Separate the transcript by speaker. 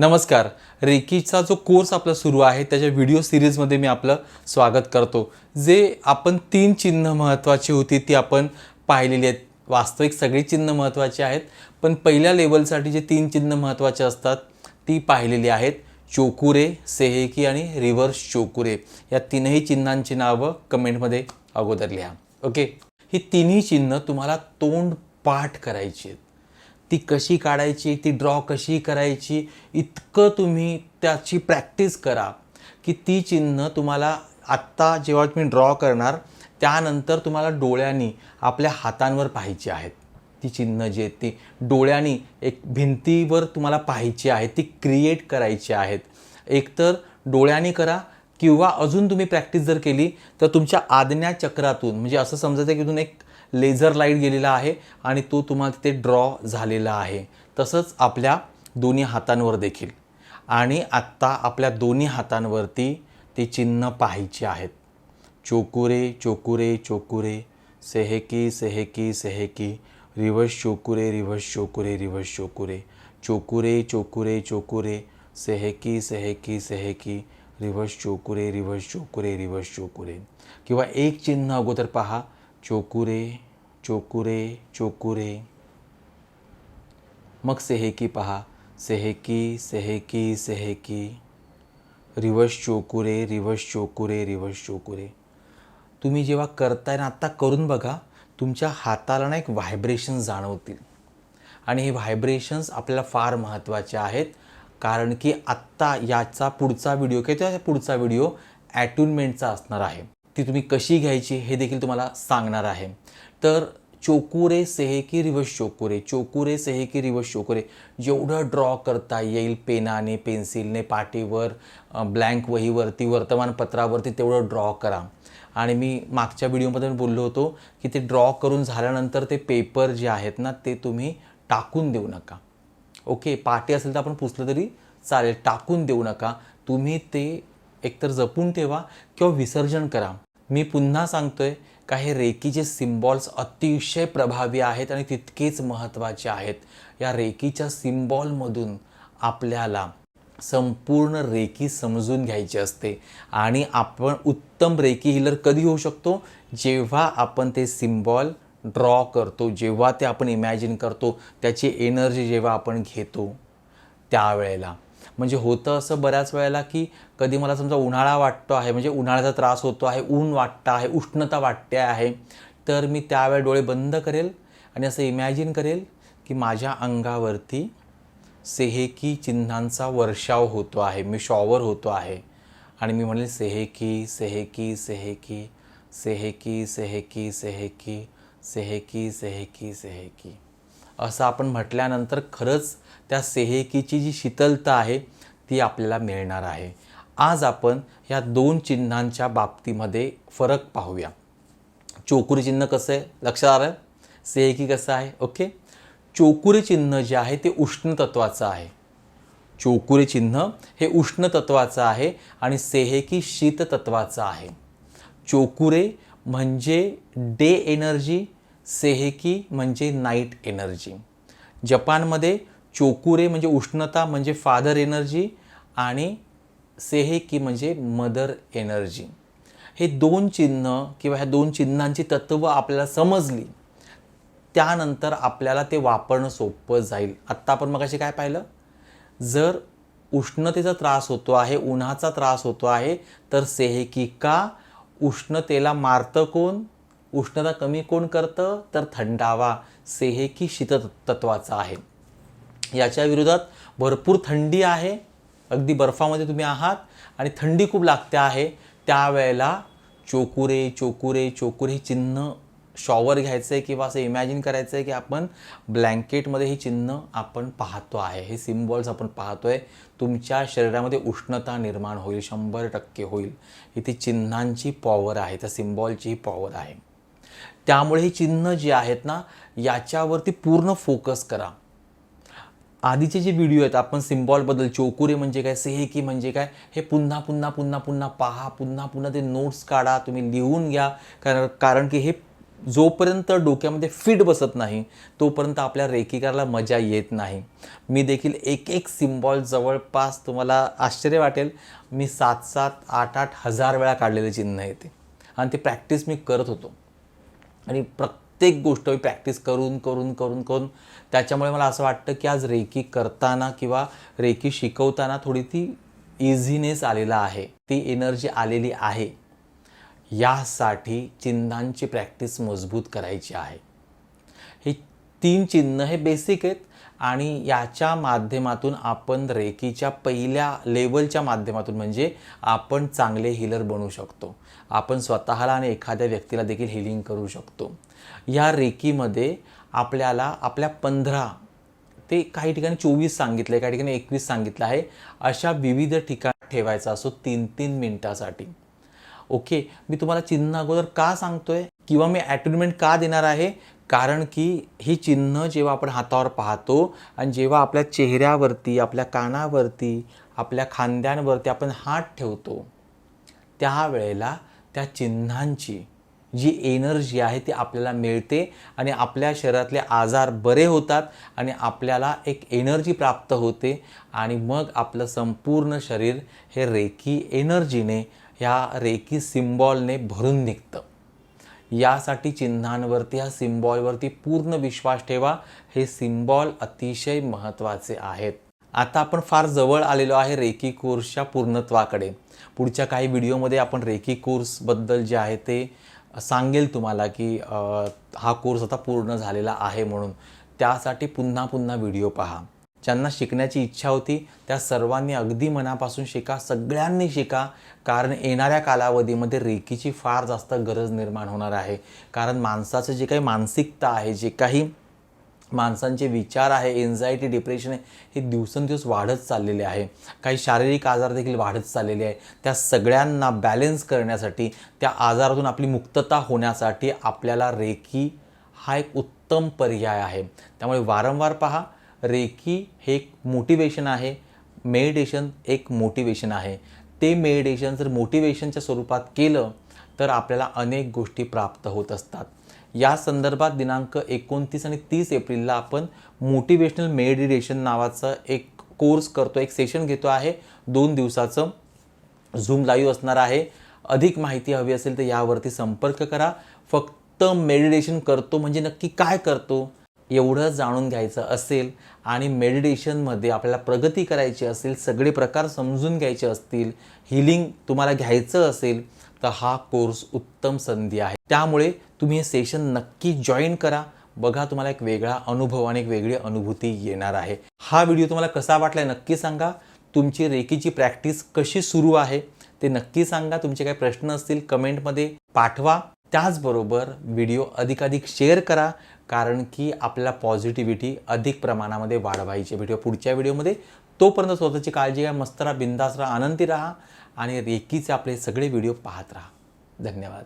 Speaker 1: नमस्कार. रेकीचा जो कोर्स आपला सुरू आहे त्याच्या व्हिडिओ सिरीजमध्ये मी आपलं स्वागत करतो. जे आपण तीन चिन्ह महत्त्वाची होती ती आपण पाहिलेली आहेत. वास्तविक सगळी चिन्ह महत्त्वाची आहेत पण पहिल्या लेवलसाठी जे तीन चिन्ह महत्त्वाचे असतात ती पाहिलेली आहेत. चोकुरे सेहेकी आणि रिव्हर्स चोकुरे. या तीनही चिन्हांची नावं कमेंटमध्ये अगोदर लिहा. ओके ही तिन्ही चिन्ह तुम्हाला तोंड पाठ करायची आहेत. ती कशी काढायची ती ड्रॉ कशी करायची इतकं तुम्ही त्याची प्रॅक्टिस करा की ती चिन्ह तुम्हाला आत्ता जेव्हा तुम्ही ड्रॉ करणार त्यानंतर तुम्हाला डोळ्यांनी आपल्या हातांवर पाहायची आहेत. ती चिन्ह जी आहेत ती डोळ्यांनी एक भिंतीवर तुम्हाला पाहायची आहेत ती क्रिएट करायची आहेत. एकतर डोळ्यांनी करा किंवा अजून तुम्ही प्रॅक्टिस जर केली तर तुमच्या आज्ञा चक्रातून म्हणजे असं समजायचं की इथून एक लेझर लाइट गेलेला आहे आणि तो तुम्हाला तिथे ड्रॉ झालेला आहे. तसंच आपल्या दोन्ही हातांवर देखील. आणि आत्ता आपल्या दोन्ही हातांवरती ते चिन्ह पाहायचे आहेत. Cho Ku Rei Cho Ku Rei Cho Ku Rei Sei He Ki Sei He Ki Sei He Ki reverse Cho Ku Rei reverse Cho Ku Rei reverse Cho Ku Rei Cho Ku Rei Cho Ku Rei Cho Ku Rei Sei He Ki Sei He Ki Sei He Ki reverse Cho Ku Rei reverse Cho Ku Rei reverse Cho Ku Rei. किंवा एक चिन्ह अगोदर पहा चोकुरे चोकुरे चोकुरे। मग सेहेकी पहा. Sei He Ki Sei He Ki Sei He Ki. Reverse Cho Ku Rei reverse Cho Ku Rei reverse Cho Ku Rei. तुम्ही जेव्हा करताय ना आत्ता करून बघा तुमच्या हाताला ना एक व्हायब्रेशन जाणवतील. आणि हे व्हायब्रेशन्स आपल्याला फार महत्त्वाचे आहेत. कारण की आत्ता याचा पुढचा व्हिडिओ किंवा त्याचा पुढचा व्हिडिओ ॲट्युनमेंटचा असणार आहे. ती तुम्ही कशी घ्यायची हे देखील तुम्हाला सांगणार आहे. तर चोकुरे सेहेकी रिव्हर्स चोकुरे चोकुरे सेहेकी रिव्हर्स चोकुरे. जेवढं ड्रॉ करता येईल पेनाने पेन्सिलने पाटीवर ब्लँक वहीवरती वर्तमानपत्रावरती तेवढं ड्रॉ करा. आणि मी मागच्या व्हिडिओमध्ये बोललो होतो की ते ड्रॉ करून झाल्यानंतर ते पेपर जे आहेत ना ते तुम्ही टाकून देऊ नका. ओके पाटी असेल तर आपण पुसलं तरी चालेल टाकून देऊ नका. तुम्ही ते एकतर जपून ठेवा किंवा विसर्जन करा. मी पुन्हा सांगतोय का हे रेकीचे सिम्बॉल्स अतिशय प्रभावी आहेत आणि तितकेच महत्त्वाचे आहेत. या रेकीच्या सिम्बॉलमधून आपल्याला संपूर्ण रेकी समजून घ्यायची असते आणि आपण उत्तम रेकी हिलर कधी होऊ शकतो? जेव्हा आपण ते सिम्बॉल ड्रॉ करतो जेव्हा ते आपण इमॅजिन करतो त्याची एनर्जी जेव्हा आपण घेतो त्यावेळेला. म्हणजे होतं असं बऱ्याच वेळेला की कधी मला समजा उन्हाळा वाटतो आहे म्हणजे उन्हाळ्याचा त्रास होतो आहे ऊन वाटतं आहे उष्णता वाटते आहे तर मी त्यावेळेस डोळे बंद करेल आणि असं इमॅजिन करेल की माझ्या अंगावरती सेहेकी चिन्हांचा वर्षाव होतो आहे मी शॉवर होतो आहे. आणि मी म्हणेल सेहेकी सेहेकी सेहेकी सेहेकी सेहेकी सेहेकी सेहेकी सेहेकी सेहेकी. असं आपण म्हटल्यानंतर खरंच त्या सेहेकीची जी शीतलता आहे ती आपल्याला मिळणार आहे. आज आपण या दोन चिन्हांच्या बाबतीमध्ये फरक पाहूया. चोकुरी चिन्ह कसं आहे? लक्षात आलं? सेहेकी कसं आहे? ओके. चोकुरी चिन्ह जे आहे ते उष्ण तत्वाचं आहे. चोकुरी चिन्ह हे उष्ण तत्वाचं आहे आणि सेहेकी शीत तत्वाचं आहे. चोकुरे म्हणजे डे एनर्जी सेहेकी म्हणजे नाईट एनर्जी. जपानमध्ये चोकुरे म्हणजे उष्णता म्हणजे फादर एनर्जी आणि सेहेकी म्हणजे मदर एनर्जी. हे दोन चिन्ह किंवा ह्या दोन चिन्हांची तत्त्व आपल्याला समजली त्यानंतर आपल्याला ते वापरणं सोपं जाईल. आत्ता आपण मग काय पाहिलं? जर उष्णतेचा त्रास होतो आहे उन्हाचा त्रास होतो आहे तर सेहेकी का? उष्णतेला मारतं कोण? उष्णता कमी कोण करतं? तर थंडावा सेहेकी शीत तत्वाचा आहे. याच्या विरोधात भरपूर थंडी आहे. अगदी बर्फामध्ये तुम्ही आहात आणि थंडी खूप लागते आहे. त्यावेळेला चोकुरे चोकुरे चोकुरे हे चिन्ह शॉवर घ्यायचं आहे किंवा असं इमॅजिन करायचं आहे की आपण ब्लँकेटमध्ये हे चिन्ह आपण पाहतो आहे. हे सिम्बॉल्स आपण पाहतो आहे तुमच्या शरीरामध्ये उष्णता निर्माण होईल. शंभर टक्के होईल. इथे चिन्हांची पॉवर आहे. त्या सिम्बॉलची पॉवर आहे. त्यामुळे ही चिन्ह जी आहेत ना याच्यावरती पूर्ण फोकस करा. आधीचे जे व्हिडिओ आहेत आपण सिम्बॉलबद्दल चोकुरे म्हणजे काय सेहेकी म्हणजे काय हे पुन्हा पुन्हा पुन्हा पुन्हा पहा पुन्हा पुन्हा ते नोट्स काढा तुम्ही लिहून घ्या. कारण कारण की हे जोपर्यंत डोक्यामध्ये फिट बसत नाही तोपर्यंत आपल्या रेकी करायला मजा येत नाही. मी देखील एक एक सिम्बॉल जवळपास तुम्हाला आश्चर्य वाटेल. मी सात सात आठ आठ हजार वेळा काढलेले चिन्ह येते आणि ते प्रॅक्टिस मी करत होतो. आणि प्रत्येक गोष्ट मी प्रॅक्टिस करून करून करून करून त्याच्यामुळे मला असं वाटतं की आज रेकी करताना किंवा रेकी शिकवताना थोडी ती इझीनेस आलेला आहे. ती एनर्जी आलेली आहे. यासाठी चिन्हांची प्रॅक्टिस मजबूत करायची आहे. हे तीन चिन्ह हे बेसिक आहेत. आणि याच्या माध्यमातून आपण रेकीच्या पहिल्या लेवलच्या माध्यमातून म्हणजे आपण चांगले हिलर बनू शकतो. आपण स्वतःला आणि एखाद्या व्यक्तीला देखील हिलिंग करू शकतो. या रेकीमध्ये आपल्याला आपल्या पंधरा ते काही ठिकाणी चोवीस सांगितलं आहे काही ठिकाणी एकवीस सांगितलं आहे अशा विविध ठिकाणी ठेवायचा असो तीन तीन मिनटासाठी. ओके मी तुम्हाला चिन्ह अगोदर का सांगतोय? किंवा मी ॲटोनमेंट का देणार आहे? कारण की ही चिन्ह जेव्हा आपण हातावर पाहतो आणि जेव्हा आपल्या चेहऱ्यावरती आपल्या कानावरती आपल्या खांद्यांवरती आपण हात ठेवतो त्यावेळेला त्या चिन्हांची जी एनर्जी आहे ती आपल्याला मिळते आणि आपल्या शरीरातले आजार बरे होतात आणि आपल्याला एक एनर्जी प्राप्त होते आणि मग आपलं संपूर्ण शरीर हे रेकी एनर्जीने ह्या रेकी सिम्बॉलने भरून निघतं. यासाठी चिन्हांवरती ह्या सिम्बॉलवरती पूर्ण विश्वास ठेवा. हे सिम्बॉल अतिशय महत्त्वाचे आहेत. आता आपण फार जवळ आलेलो आहे रेकी कोर्सच्या पूर्णत्वाकडे. पुढच्या काही व्हिडिओमध्ये आपण रेकी कोर्सबद्दल जे आहे ते सांगेल तुम्हाला की हा कोर्स आता पूर्ण झालेला आहे म्हणून. त्यासाठी पुन्हा पुन्हा व्हिडिओ पहा. ज्यांना शिकण्याची इच्छा होती त्या सर्वांनी अगदी मनापासून शिका. सगळ्यांनी शिका. कारण येणाऱ्या कालावधीमध्ये रेकीची फार जास्त गरज निर्माण होणार आहे. कारण माणसाचं जे काही मानसिकता आहे जे काही माणसांचे विचार आहे एन्झायटी डिप्रेशन आहे हे दिवसेंदिवस वाढत चाललेले आहे. काही शारीरिक आजार देखील वाढत चाललेले आहे. त्या सगळ्यांना बॅलेन्स करण्यासाठी त्या आजारातून आपली मुक्तता होण्यासाठी आपल्याला रेकी हा एक उत्तम पर्याय आहे. त्यामुळे वारंवार पहा रेकी हे एक मोटिवेशन आहे. मेडिटेशन एक मोटिवेशन आहे. ते मेडिटेशन जर मोटिवेशनच्या स्वरूपात केलं तर आपल्याला अनेक गोष्टी प्राप्त होत असतात. या संदर्भात दिनांक एकोणतीस आणि तीस एप्रिलला आपण मोटिवेशनल मेडिटेशन नावाचं एक कोर्स करतो एक सेशन घेतो आहे. दोन दिवसाचं झूम लाईव्ह असणार आहे. अधिक माहिती हवी असेल तर यावरती संपर्क करा. फक्त मेडिटेशन करतो म्हणजे नक्की काय करतो? एवढं जाणून घ्यायचं असेल आणि मेडिटेशनमध्ये आपल्याला प्रगती करायची असेल सगळे प्रकार समजून घ्यायचे असतील हिलिंग तुम्हाला घ्यायचं असेल तर हा कोर्स उत्तम संधी आहे. त्यामुळे तुम्ही हे सेशन नक्की जॉईन करा. बघा तुम्हाला एक वेगळा अनुभव आणि एक वेगळी अनुभूती येणार आहे. हा व्हिडिओ तुम्हाला कसा वाटला नक्की सांगा. तुमची रेकीची प्रॅक्टिस कशी सुरू आहे ते नक्की सांगा. तुमचे काही प्रश्न असतील कमेंटमध्ये पाठवा. त्याचबरोबर व्हिडिओ अधिकाधिक शेअर करा कारण की आपल्याला पॉझिटिव्हिटी अधिक प्रमाणामध्ये वाढवायची व्हिडिओ पुढच्या व्हिडिओमध्ये तोपर्यंत स्वतःची काळजी घ्या मस्त राहा बिंदास राहा आनंदी राहा आणि रेकीचे आपले सगळे व्हिडिओ पाहत राहा. धन्यवाद.